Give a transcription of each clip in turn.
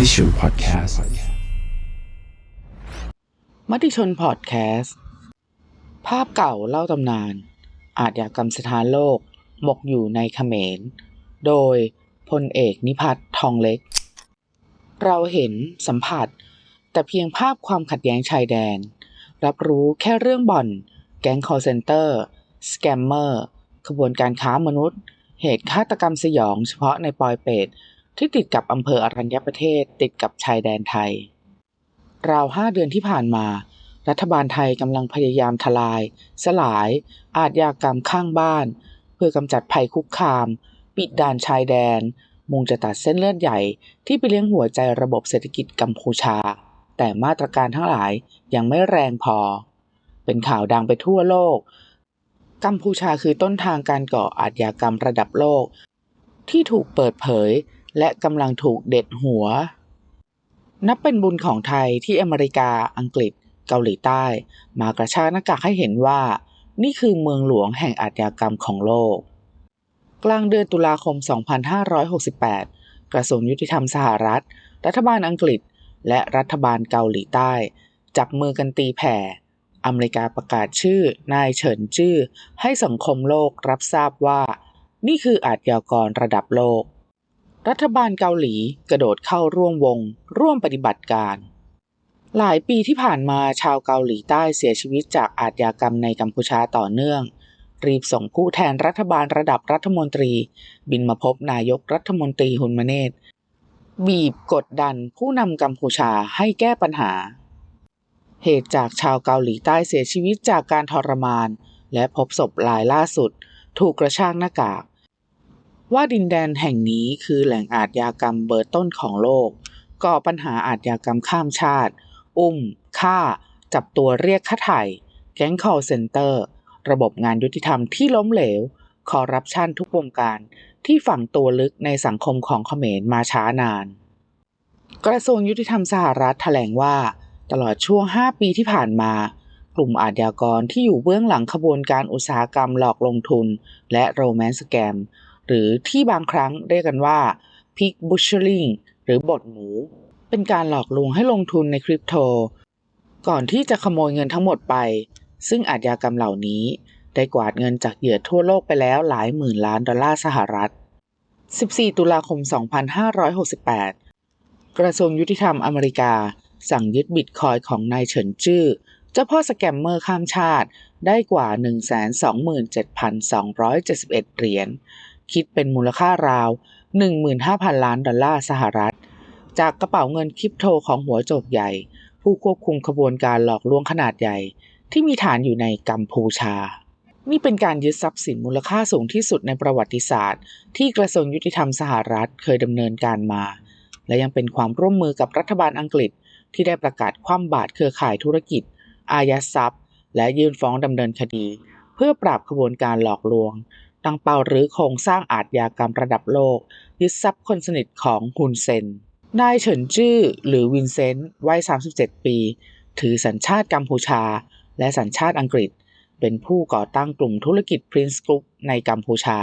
มติชนพอดแคสต์มติชนพอดแคสต์ ภาพเก่าเล่าตำนาน อาจยากรรมสถานโลก หมกอยู่ในเขมร โดยพลเอกนิพัฒน์ทองเล็ก เราเห็นสัมผัส แต่เพียงภาพความขัดแย้งชายแดน รับรู้แค่เรื่องบ่อน แก๊งคอร์เซนเตอร์ สแกมเมอร์ขบวนการค้ามนุษย์ เหตุฆาตกรรมสยองเฉพาะในปอยเปต ที่ติดกับอำเภออรัญญประเทศติดกับชายแดนไทย ราวห้าเดือนที่ผ่านมา รัฐบาลไทยกำลังพยายามทลาย สลาย อาชญากรรมข้างบ้าน เพื่อกำจัดภัยคุกคาม ปิดด่านชายแดน มุ่งจะตัดเส้นเลือดใหญ่ที่ไปเลี้ยงหัวใจระบบเศรษฐกิจกัมพูชา แต่มาตรการทั้งหลายยังไม่แรงพอ เป็นข่าวดังไปทั่วโลก กัมพูชาคือต้นทางการก่ออาชญากรรมระดับโลก ที่ถูกเปิดเผย และกำลังถูกเด็ดหัว นับเป็นบุญของไทยที่อเมริกา อังกฤษ เกาหลีใต้ มากระชากหน้ากากให้เห็นว่า นี่คือเมืองหลวงแห่งอาชญากรรมของโลก กลางเดือนตุลาคม 2568 กระทรวงยุติธรรมสหรัฐ รัฐบาลอังกฤษ และรัฐบาลเกาหลีใต้ จับมือกันตีแผ่ อเมริกาประกาศชื่อนายเฉินจื้อให้สังคมโลกรับทราบว่า นี่คืออาชญากรระดับโลก รัฐบาลเกาหลีกระโดดเข้าร่วมวง ร่วมปฏิบัติการ หลายปีที่ผ่านมาชาวเกาหลีใต้เสียชีวิตจากอาชญากรรมในกัมพูชาต่อเนื่อง รีบส่งผู้แทนรัฐบาลระดับรัฐมนตรี บินมาพบนายกรัฐมนตรีฮุนมาเนตบีบกดดันผู้นำกัมพูชาให้แก้ปัญหา เหตุจากชาวเกาหลีใต้เสียชีวิตจากการทรมาน และพบศพรายล่าสุด ถูกกระชากหน้ากาก ว่าดินแดนแห่งนี้คือแหล่งอาชญากรรมเบอร์ต้นของโลก ก่อปัญหาอาชญากรรมข้ามชาติ อุ้ม ฆ่า จับตัวเรียกค่าไถ่ แก๊ง call center ระบบงานยุติธรรมที่ล้มเหลว คอร์รัปชันทุกวงการ ที่ฝังตัวลึกในสังคมของเขมรมาช้านาน กระทรวงยุติธรรมสหรัฐแถลงว่า ตลอดช่วง 5 ปีที่ผ่านมากลุ่มอาชญากรที่อยู่เบื้องหลังขบวนการอุตสาหกรรมหลอกลงทุน และโรแมนต์สแกม หรือที่บางครั้งเรียกกันว่า Pig Butchering หรือบดหมู เป็นการหลอกลวงให้ลงทุนในคริปโต ก่อนที่จะขโมยเงินทั้งหมดไป ซึ่งอาชญากรรมเหล่านี้ ได้กวาดเงินจากเหยื่อทั่วโลกไปแล้วหลายหมื่นล้านดอลลาร์สหรัฐ 14 ตุลาคม 2568 กระทรวงยุติธรรมอเมริกา สั่งยึดบิตคอยของนายเฉินจื้อเจ้าพ่อสแกมเมอร์ข้ามชาติได้กว่า 127,271 เหรียญ คิดเป็นมูลค่าราว 15,000 ล้านดอลลาร์สหรัฐ จากกระเป๋าเงินคริปโตของหัวโจกใหญ่ ผู้ควบคุมขบวนการหลอกลวงขนาดใหญ่ ที่มีฐานอยู่ในกัมพูชา นี่เป็นการยึดทรัพย์สินมูลค่าสูงที่สุดในประวัติศาสตร์ ที่กระทรวงยุติธรรมสหรัฐเคยดำเนินการมา และยังเป็นความร่วมมือกับรัฐบาลอังกฤษ ที่ได้ประกาศคว่ำบาตรเครือข่ายธุรกิจ อายัดทรัพย์ และยื่นฟ้องดำเนินคดี เพื่อปราบขบวนการหลอกลวง ตั้งเป้าหรือโครงสร้างอาชญากรรมระดับโลก ยึดทรัพย์คนสนิทของฮุนเซน นายเฉินจื้อหรือวินเซนต์วัย 37 ปี ถือสัญชาติกัมพูชา และสัญชาติอังกฤษ เป็นผู้ก่อตั้งกลุ่มธุรกิจ Prince Group ในกัมพูชา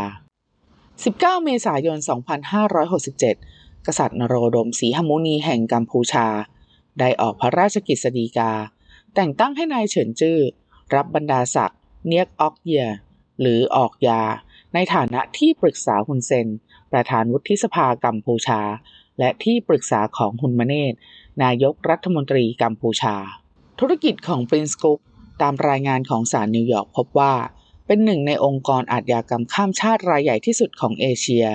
19 เมษายน 2567 กษัตริย์นโรดมศรีหมุนีแห่งกัมพูชา ได้ออกพระราชกิจสีกา แต่งตั้งให้นายเฉินจื้อรับบรรดาศักดิ์เนียกออกเยียหรือออกยา ในฐานะที่ปรึกษาฮุนเซน ประธานวุฒิสภากัมพูชา และที่ปรึกษาของฮุนมาเนตนายกรัฐมนตรีกัมพูชา ธุรกิจของ Prince Group ตามรายงานของศาลนิวยอร์กพบว่า เป็นหนึ่งในองค์กรอาชญากรรมข้ามชาติรายใหญ่ที่สุดของเอเชีย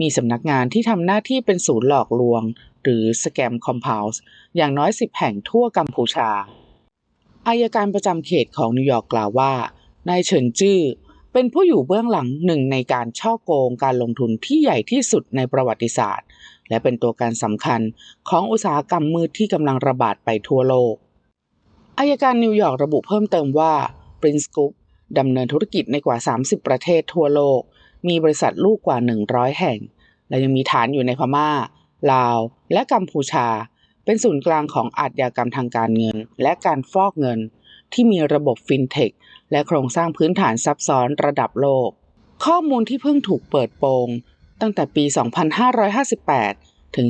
มีสำนักงานที่ทำหน้าที่เป็นศูนย์หลอกลวง หรือ Scam Compounds อย่างน้อย 10 แห่งทั่วกัมพูชาอายการประจำเขตของนิวยอร์กกล่าวว่านายเฉินจื้อ เป็นผู้อยู่เบื้องหลังหนึ่งในการช่อโกงการลงทุนที่ใหญ่ที่สุดในประวัติศาสตร์ และเป็นตัวการสำคัญของอุตสาหกรรมมืดที่กำลังระบาดไปทั่วโลกอายการนิวยอร์กระบุเพิ่มเติมว่า Prince Group ดำเนินธุรกิจในกว่า 30 ประเทศทั่วโลก มีบริษัทลูกกว่า 100 แห่ง และยังมีฐานอยู่ในพม่า ลาว และกัมพูชา เป็นศูนย์กลางของอาชญากรรมทางการเงิน และการฟอกเงิน ที่มีระบบฟินเทคและโครงสร้างพื้นฐานซับซ้อนระดับโลก ข้อมูลที่เพิ่งถูกเปิดโปง ตั้งแต่ปี 2558 ถึง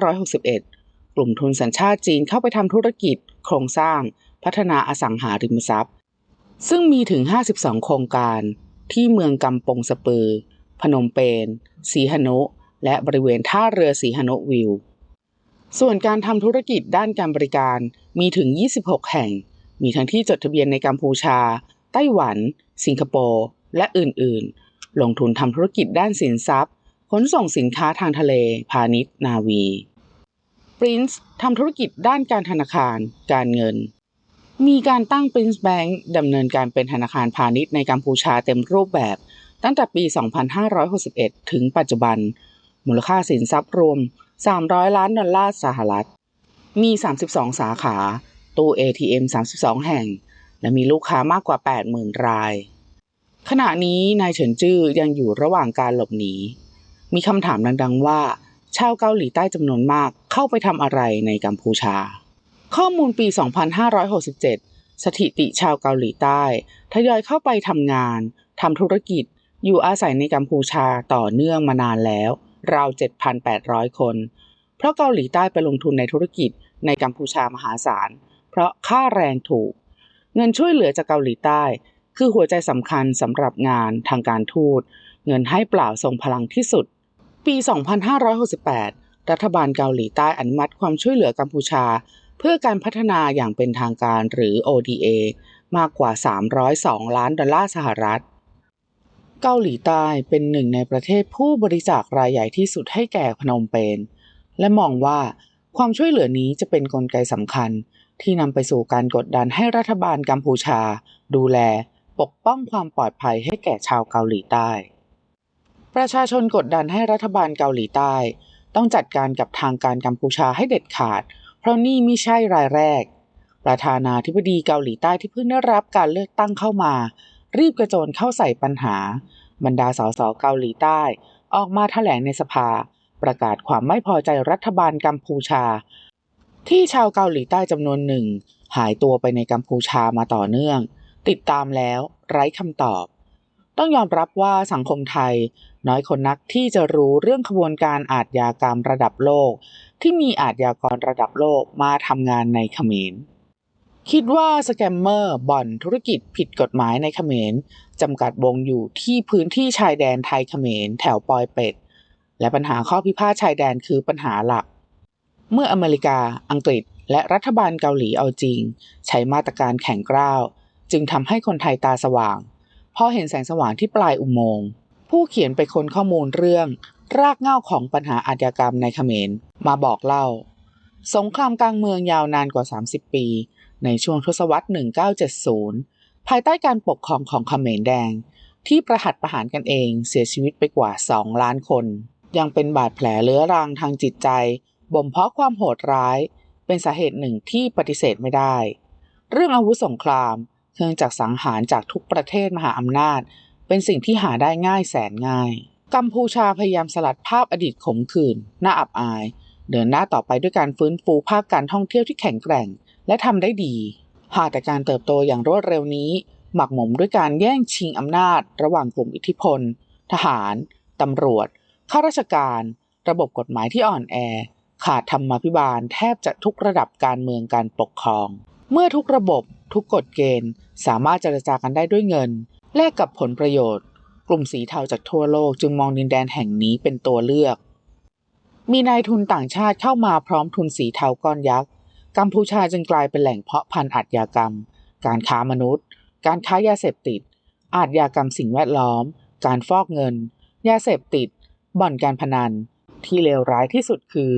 2561 กลุ่มทุนสัญชาติจีนเข้าไปทำธุรกิจ โครงสร้าง พัฒนาอสังหาริมทรัพย์ ซึ่งมีถึง 52 โครงการที่เมืองกำปงสปือ พนมเปญสีหนุ และบริเวณท่าเรือสีหนุวิว ส่วนการทำธุรกิจด้านการบริการมีถึง 26 แห่ง มีทั้งที่จดทะเบียนในกัมพูชา ไต้หวัน สิงคโปร์ และอื่น ๆ ลงทุนทำธุรกิจด้านสินทรัพย์ ขนส่งสินค้าทางทะเล พาณิชย์ นาวี Prince ทำธุรกิจด้านการธนาคาร การเงิน มีการตั้ง Prince Bank ดำเนินการเป็นธนาคารพาณิชย์ในกัมพูชาเต็มรูปแบบ ตั้งแต่ปี 2561 ถึงปัจจุบัน มูลค่าสินทรัพย์รวม 300 ล้านดอลลาร์สหรัฐ มี 32 สาขา ตู้ ATM 32 แห่ง และมีลูกค้ามากกว่า 80,000 ราย ขณะนี้นายเฉินจื้อยังอยู่ระหว่างการหลบหนี มีคำถามดังๆว่า ชาวเกาหลีใต้จำนวนมากเข้าไปทำอะไรในกัมพูชา ข้อมูลปี 2567 สถิติชาวเกาหลีใต้ทยอยเข้าไปทำงานทำธุรกิจอยู่อาศัยในกัมพูชาต่อเนื่องมานานแล้วราว 7,800 คน เพราะเกาหลีใต้ไปลงทุนในธุรกิจในกัมพูชามหาศาล เพราะค่าแรงถูก เงินช่วยเหลือจากเกาหลีใต้ คือหัวใจสำคัญสำหรับงานทางการทูต เงินให้เปล่าทรงพลังที่สุด ปี 2568 รัฐบาลเกาหลีใต้อนุมัติความช่วยเหลือกัมพูชา เพื่อการพัฒนาอย่างเป็นทางการหรือ ODA มากกว่า 302 ล้านดอลลาร์สหรัฐเกาหลีใต้เป็นหนึ่งในประเทศผู้บริจาครายใหญ่ที่สุดให้แก่พนมเปญและมองว่าความช่วยเหลือนี้จะเป็นนกลไกสำคัญ ที่นำไปสู่การกดดันให้รัฐบาลกัมพูชา ดูแล ปกป้องความปลอดภัยให้แก่ชาวเกาหลีใต้ ประชาชนกดดันให้รัฐบาลเกาหลีใต้ ต้องจัดการกับทางการกัมพูชาให้เด็ดขาด เพราะนี่ไม่ใช่รายแรก ประธานาธิบดีเกาหลีใต้ที่เพิ่งได้รับการเลือกตั้งเข้ามา รีบกระโจนเข้าใส่ปัญหา บรรดาสสเกาหลีใต้ ออกมาแถลงในสภา ประกาศความไม่พอใจรัฐบาลกัมพูชา ที่ชาวเกาหลีใต้จำนวนหนึ่ง หายตัวไปในกัมพูชามาต่อเนื่อง ติดตามแล้ว ไร้คำตอบ ต้องยอมรับว่าสังคมไทย น้อยคนนักที่จะรู้เรื่องขบวนการอาชญากรรมระดับโลก ที่มีอาชญากรระดับโลกมาทำงานในเขมรคิดว่าสแกมเมอร์บ่อนธุรกิจผิดกฎหมายในเขมรจำกัดวงอยู่ที่พื้นที่ชายแดนไทยเขมรแถวปอยเป็ด และปัญหาข้อพิพาทชายแดนคือปัญหาหลัก เมื่ออเมริกา อังกฤษ และรัฐบาลเกาหลีเอาจริง ใช้มาตรการแข็งกร้าว จึงทำให้คนไทยตาสว่าง พอเห็นแสงสว่างที่ปลายอุโมงค์ผู้เขียนไปค้นข้อมูลเรื่อง รากเหง้าของปัญหาอาชญากรรมในเขมร มาบอกเล่า สงครามกลางเมืองยาวนานกว่า 30 ปี ในช่วงทศวรรษ 1970 ภายใต้การปกครองของเขมรแดง ที่ประหัตประหารกันเองเสียชีวิตไปกว่า 2 ล้านคน ยังเป็นบาดแผลเลื้อรังทางจิตใจ บ่มเพาะความโหดร้าย เป็นสาเหตุหนึ่งที่ปฏิเสธไม่ได้ เรื่องอาวุธสงคราม เครื่องจักรสังหารจากทุกประเทศมหาอำนาจ เป็นสิ่งที่หาได้ง่ายแสนง่าย กัมพูชาพยายามสลัดภาพอดีตขมขื่นน่าอับอาย เดินหน้าต่อไปด้วยการฟื้นฟูภาคการท่องเที่ยวที่แข็งแกร่ง และทำได้ดี หากแต่การเติบโตอย่างรวดเร็วนี้ หมักหมมด้วยการแย่งชิงอำนาจ ระหว่างกลุ่มอิทธิพล ทหารตำรวจข้าราชการ ระบบกฎหมายที่อ่อนแอ ขาดธรรมาภิบาลแทบจะทุกระดับการเมืองการปกครอง เมื่อทุกระบบทุกกฎเกณฑ์ สามารถเจรจากันได้ด้วยเงิน แลกกับผลประโยชน์ กลุ่มสีเทาจากทั่วโลกจึงมองดินแดนแห่งนี้เป็นตัวเลือก มีนายทุนต่างชาติเข้ามาพร้อมทุนสีเทาก้อนยักษ์กัมพูชาจึงกลายเป็นแหล่งเพาะพันธุ์อาชญากรรม การค้ามนุษย์ การค้ายาเสพติด อาชญากรรมสิ่งแวดล้อม การฟอกเงิน ยาเสพติด บ่อนการพนัน ที่เลวร้ายที่สุดคือ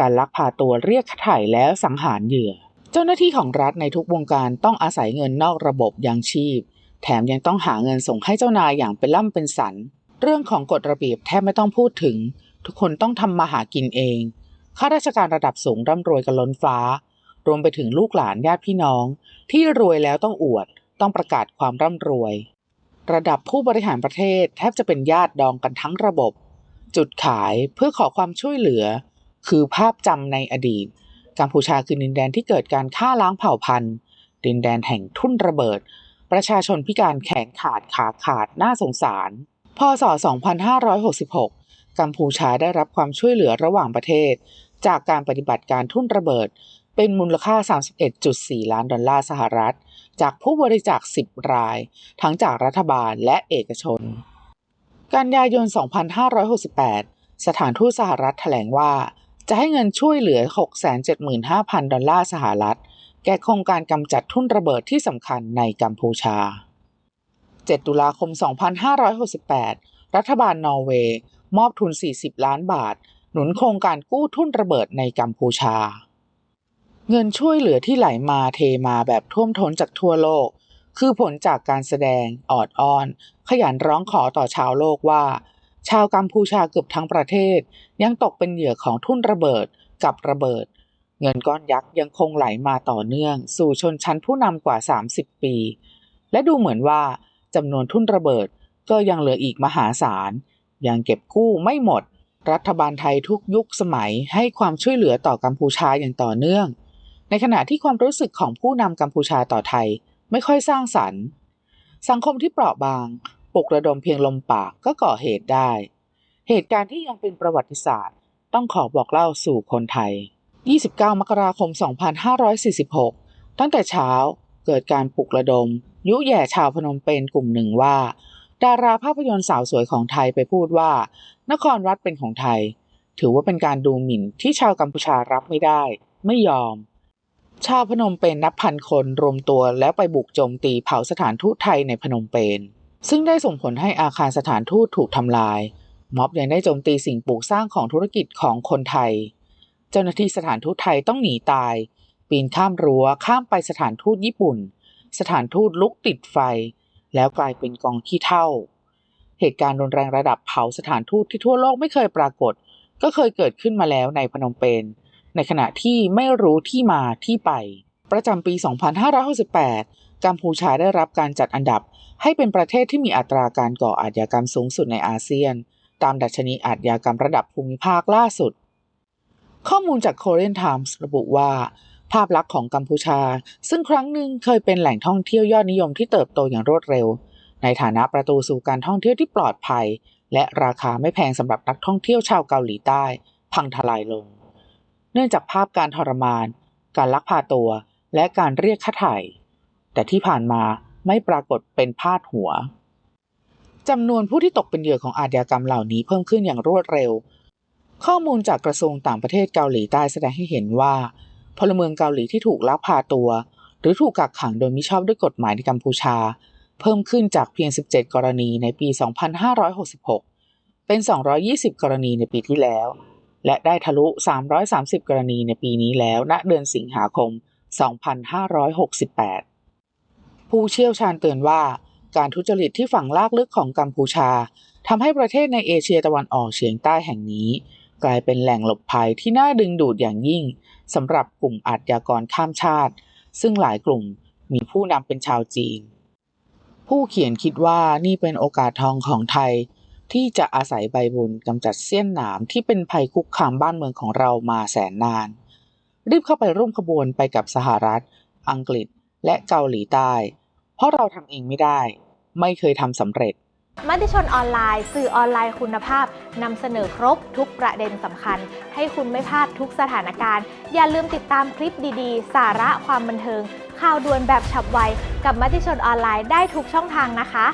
การลักพาตัวเรียกค่าไถ่แล้วสังหารเหยื่อ เจ้าหน้าที่ของรัฐในทุกวงการต้องอาศัยเงินนอกระบบยังชีพ แถมยังต้องหาเงินส่งให้เจ้านายอย่างเป็นล่ำเป็นสัน เรื่องของกฎระเบียบแทบไม่ต้องพูดถึง ทุกคนต้องทำมาหากินเองข้าราชการระดับสูงร่ำรวยกันล้นฟ้า รวมไปถึงลูกหลานญาติพี่น้อง ที่รวยแล้วต้องอวด ต้องประกาศความร่ำรวย ระดับผู้บริหารประเทศแทบจะเป็นญาติดองกันทั้งระบบ จุดขายเพื่อขอความช่วยเหลือ คือภาพจำในอดีต กัมพูชาคือดินแดนที่เกิดการฆ่าล้างเผ่าพันธุ์ ดินแดนแห่งทุ่นระเบิด ประชาชนพิการแขนขาดขาขาดน่าสงสาร พศ 2566 กัมพูชาได้รับความช่วยเหลือระหว่างประเทศ จากการปฏิบัติการทุ่นระเบิด เป็นมูลค่า 31.4 ล้านดอลลาร์สหรัฐ จากผู้บริจาค 10 ราย ทั้งจากรัฐบาลและเอกชน กันยายน 2568 สถานทูตสหรัฐแถลงว่า จะให้เงินช่วยเหลือ 675,000 ดอลลาร์สหรัฐ แก่โครงการกำจัดทุ่นระเบิดที่สำคัญในกัมพูชา 7 ตุลาคม 2568 รัฐบาลนอร์เวย์ มอบทุน 40 ล้านบาท หนุนโครงการกู้ทุ่นระเบิดในกัมพูชา เงินช่วยเหลือที่ไหลมาเทมาแบบท่วมท้นจากทั่วโลก คือผลจากการแสดงออดอ้อน ขยันร้องขอต่อชาวโลกว่า ชาวกัมพูชาเกือบทั้งประเทศ ยังตกเป็นเหยื่อของทุ่นระเบิดกับระเบิด เงินก้อนยักษ์ยังคงไหลมาต่อเนื่อง สู่ชนชั้นผู้นำกว่า 30 ปี และดูเหมือนว่าจำนวนทุ่นระเบิดก็ยังเหลืออีกมหาศาล ยังเก็บกู้ไม่หมด รัฐบาลไทยทุกยุคสมัยให้ความช่วยเหลือต่อกัมพูชาอย่างต่อเนื่อง ในขณะที่ความรู้สึกของผู้นำกัมพูชาต่อไทยไม่ค่อยสร้างสรรค์ สังคมที่เปราะบาง ปลุกระดมเพียงลมปากก็ก่อเหตุได้ เหตุการณ์ที่ยังเป็นประวัติศาสตร์ ต้องขอบอกเล่าสู่คนไทย 29 มกราคม 2546 ตั้งแต่เช้าเกิดการปลุกระดม ยุแย่ชาวพนมเปญกลุ่มหนึ่งว่า ดาราภาพยนตร์สาวสวยของไทยไปพูดว่า นครวัดเป็นของไทย ถือว่าเป็นการดูหมิ่นที่ชาวกัมพูชารับไม่ได้ ไม่ยอม ชาวพนมเปญนับพันคนรวมตัวแล้วไปบุกโจมตีเผาสถานทูตไทยในพนมเปญ ซึ่งได้ส่งผลให้อาคารสถานทูตถูกทำลาย ม็อบยังได้โจมตีสิ่งปลูกสร้างของธุรกิจของคนไทย เจ้าหน้าที่สถานทูตไทยต้องหนีตาย ปีนข้ามรั้วข้ามไปสถานทูตญี่ปุ่น สถานทูตลุกติดไฟ แล้วกลายเป็นกองขี้เท่า เหตุการณ์รุนแรงระดับเผาสถานทูตที่ทั่วโลกไม่เคยปรากฏ ก็เคยเกิดขึ้นมาแล้วในพนมเปญในขณะที่ไม่รู้ที่มาที่ไป ประจำปี 2568 กัมพูชาได้รับการจัดอันดับให้เป็นประเทศที่มีอัตราการก่ออาชญากรรมสูงสุดในอาเซียน ตามดัชนีอาชญากรรมระดับภูมิภาคล่าสุด ข้อมูลจาก Korean Times ระบุว่า ภาพลักษณ์ของกัมพูชา ซึ่งครั้งหนึ่งเคยเป็นแหล่งท่องเที่ยวยอดนิยมที่เติบโตอย่างรวดเร็ว ในฐานะประตูสู่การท่องเที่ยวที่ปลอดภัย และราคาไม่แพงสำหรับนักท่องเที่ยวชาวเกาหลีใต้ พังทลายลง เนื่องจากภาพการทรมาน การลักพาตัว และการเรียกค่าไถ่ แต่ที่ผ่านมาไม่ปรากฏเป็นพาดหัวจำนวนผู้ที่ตกเป็นเหยื่อของอาชญากรรมเหล่านี้เพิ่มขึ้นอย่างรวดเร็ว ข้อมูลจากกระทรวงต่างประเทศเกาหลีใต้แสดงให้เห็นว่า พลเมืองเกาหลีที่ถูกลักพาตัว หรือถูกกักขังโดยมิชอบด้วยกฎหมายในกัมพูชา เพิ่มขึ้นจากเพียง 17 กรณีในปี 2566 เป็น 220 กรณีในปีที่แล้ว และได้ทะลุ 330 กรณีในปีนี้แล้วณเดือนสิงหาคม 2568 ผู้เชี่ยวชาญเตือนว่า การทุจริตที่ฝังลากลึกของกัมพูชาทำให้ประเทศในเอเชียตะวันออกเฉียงใต้แห่งนี้ กลายเป็นแหล่งหลบภัยที่น่าดึงดูดอย่างยิ่งสำหรับกลุ่มอาชญากรข้ามชาติ ซึ่งหลายกลุ่มมีผู้นำเป็นชาวจีน ผู้เขียนคิดว่านี่เป็นโอกาสทองของไทย ที่จะอาศัยใบบุญกำจัดเสี้ยนหนามที่เป็นภัยคุกคามบ้านเมืองของเรามาแสนนาน รีบเข้าไปร่วมขบวนไปกับสหรัฐ อังกฤษ และเกาหลีใต้ ราะเราทำเองไม่ได้ ไม่เคยทำสำเร็จ มติชนออนไลน์ สื่อออนไลน์คุณภาพนำเสนอครบทุกประเด็นสำคัญ ให้คุณไม่พลาดทุกสถานการณ์ อย่าลืมติดตามคลิปดีๆ สาระความบันเทิง ข่าวด่วนแบบฉับไว กับมติชนออนไลน์ได้ทุกช่องทางนะคะ